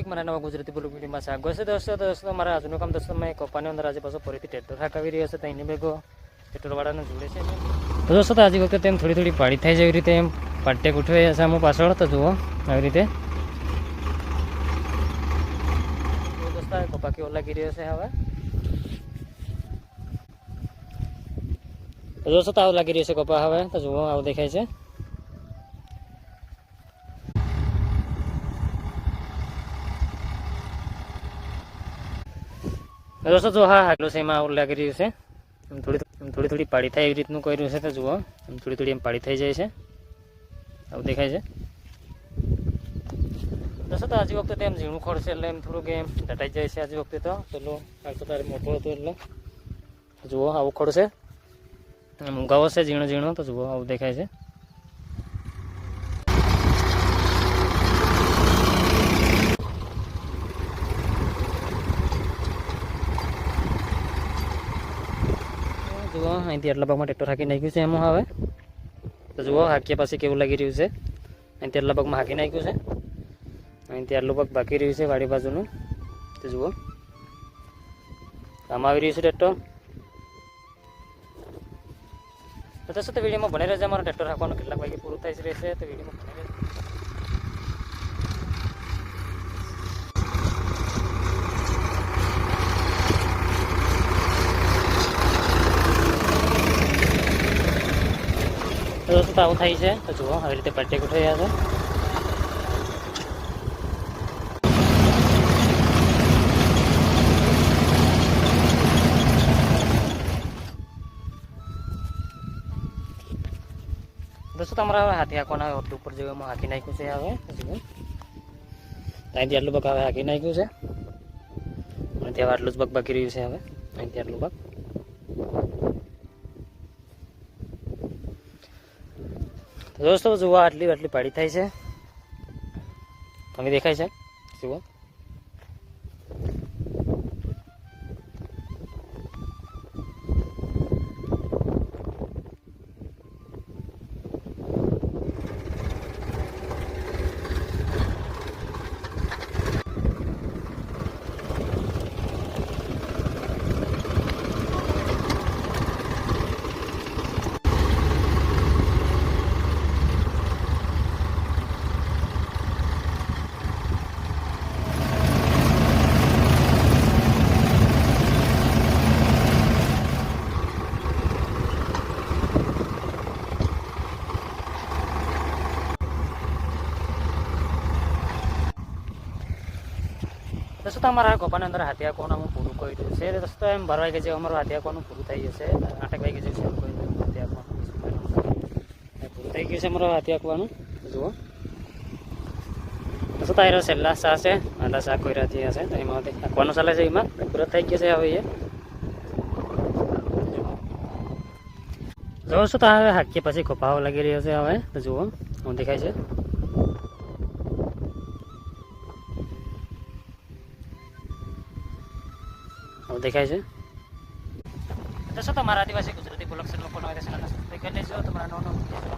એક મારા નવા ગુજરાતી બોલું વિડીયોમાં સ્વાગત છે. દોસ્તો દોસ્તો, મારા આજનું કામ દોસ્તો મેં કપાની અંદર આજે પાછો ફરીથી ટ્રેક્ટર હાકાવી રહ્યો છે, તો એની ભેગો ટ્રેક્ટરવાળાને જોડે છે તો દોસ્તો, તો આજે વખતે તેમ થોડી થોડી પાડી થાય છે એવી રીતે એમ. પાટેક ઉઠવે છે અમુક પાછળ, તો જુઓ, આવી રીતે. કપા કેવો લાગી રહ્યો છે હવે? દોસ્તો, તો આવું લાગી રહ્યો છે કપા હવે, તો જુઓ, આવું દેખાય છે. દોસ્તો જો હા હાલો છે એમાં આવું લાગી રહ્યું છે. એમ થોડી થોડી થોડી પાડી થાય એવી રીતનું કર્યું છે તો જુઓ. એમ થોડી થોડી એમ પાડી થઈ જાય છે. આવું દેખાય છે. દોસ્તો તો આજે વખતે એમ ઝીણું ખોળ છે એટલે એમ થોડુંક એમ દટાઈ જાય છે આજે વખતે તો. પેલું આગતો તારે મોટો હતો એટલે. જુઓ, આવું ખોળ છે. એમ ઉગાવો છે તો જુઓ, આવું દેખાય છે. જુઓ, અહીંથી આટલા ભાગમાં ટ્રેક્ટર હાકી નાખ્યું છે એમાં હવે. તો જુઓ, હાકીએ પાસે કેવું લાગી રહ્યું છે. અહીંથી આટલા ભાગમાં હાકી નાખ્યું છે. અહીંથી આટલું ભાગ બાકી રહ્યું છે વાડી બાજુનું. તો જુઓ. આમાં આવી રહ્યું છે ટ્રેક્ટર તો તો વિડીયોમાં બને રહેશે અમારો ટ્રેક્ટર હાંકવાનું કેટલાક વાગે પૂરું થાય રહેશે તો વિડીયોમાં બને રહેશે તો દોસ્તો આવું થાય છે? તો જુઓ, આવી રીતે પટ્ટેક ઉઠાઈ રહ્યા છે. દોસ્તો, તમારા હાથી હાંકવાના હવે ઉપર ઉપર એમાં હાકી નાખ્યું છે હવે. અહીંથી આટલું બગ હવે હાંકી નાખ્યું છે. અને ત્યાં આટલું જ બગ બાકી રહ્યું છે હવે. અહીંથી આટલું પગ દોસ્તો જુઓ આટલી આટલી પાડી થાય છે. તમે દેખાય છે? જુઓ. દોસ્તો તમારા કપાની અંદર હાથિયા કોનામાં પૂરું કર્યું છે? દોસ્તો એમ ભરવાઈ વાગે છે, અમારું હાથિયા કોનું પૂરું થઈ જશે? આઠ વાગે જેવું શરૂ કરી દઉં હાથિયા પૂરું થઈ ગયું છે? અમારું હાથિયા કવાનું જુઓ. દોસ્તો તારો છેલ્લા સા છે? આટલા શાક કોઈ રાતી હશે તો એમાં આંકવાનું ચાલે છે એમાં? પૂરો થઈ ગયો છે હવે એ? જોઉં છું તો હવે હાકીએ પછી ખોપાવો લાગી રહ્યો છે હવે? તો જુઓ, હું દેખાય છે? હવે દેખાય છે? તો શું તમારા આદિવાસી ગુજરાતી બોલક લોકોનો વાયરસ છે સબસ્ક્રાઈબ કરી લેજો, તમારા નવો